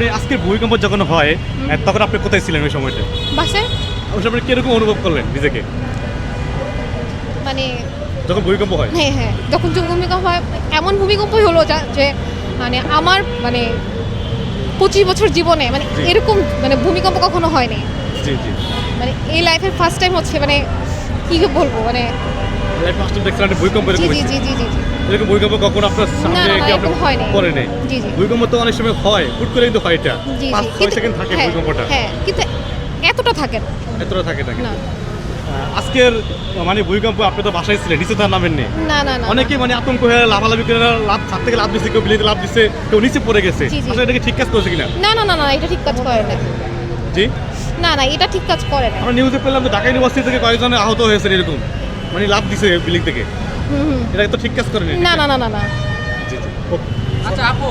আপনি আজকে ভূমিকম্প যখন হয় তখন আপনি কোথায় ছিলেন ওই সময়টা বাসে অবশ্য আপনি কীরকম অনুভব করলেন নিজেকে? মানে যখন ভূমিকম্প হয়? হ্যাঁ হ্যাঁ যখন ভূমিকম্প হয় এমন ভূমিকম্পই হলো যা যে মানে আমার মানে পঁচিশ বছর জীবনে মানে এরকম মানে ভূমিকম্প কখনো হয়নি। জি জি। মানে এই লাইফের ফার্স্ট টাইম হচ্ছে মানে কি বলব মানে জি জি জি জি এরকম ভূমিকম্প কখনো আপনার সামনে কি হয়নি। পড়ে নেই। জি, জি। ভূমিকম্প তো অনেক সময় হয় হুট করে কিন্তু হয় এটা। জি পাঁচ ছয় সেকেন্ড থাকে হ্যাঁ, ভূমিকম্পটা হ্যাঁ কিন্তু এতটা থাকে না। এতটা থাকে না আজকের মানে ভূমিকম্প আপনি তো বাসায় ছিলেন নিচে তার নামেন নেই না না না অনেকেই মানে আতঙ্ক হয়ে লাভালাভি করে লাভ ছাদ থেকে লাভ দিচ্ছে কেউ বিলিতে লাভ দিচ্ছে কেউ নিচে পড়ে গেছে। আসলে এটাকে ঠিক কাজ করেছে কিনা? না না না না এটা ঠিক কাজ করে না জি? না না এটা ঠিক কাজ করে না। আমরা নিউজে পেলাম যে ঢাকা ইউনিভার্সিটি থেকে কয়েকজন আহত হয়েছে এরকম। মানে লাভ দিছে বিল্ডিং থেকে। এটা তো ঠিক কাজ করে না না না না না। আচ্ছা আপু।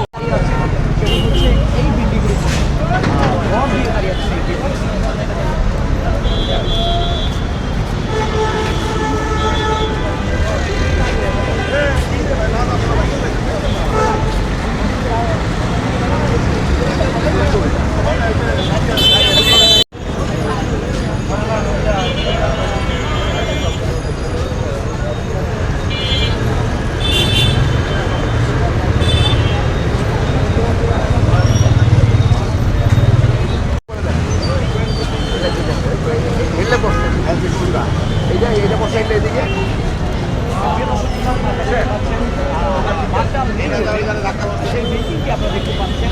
বসে এইটা এইটা বসে এলে এদিকে সেই আপনারা দেখতে পাচ্ছেন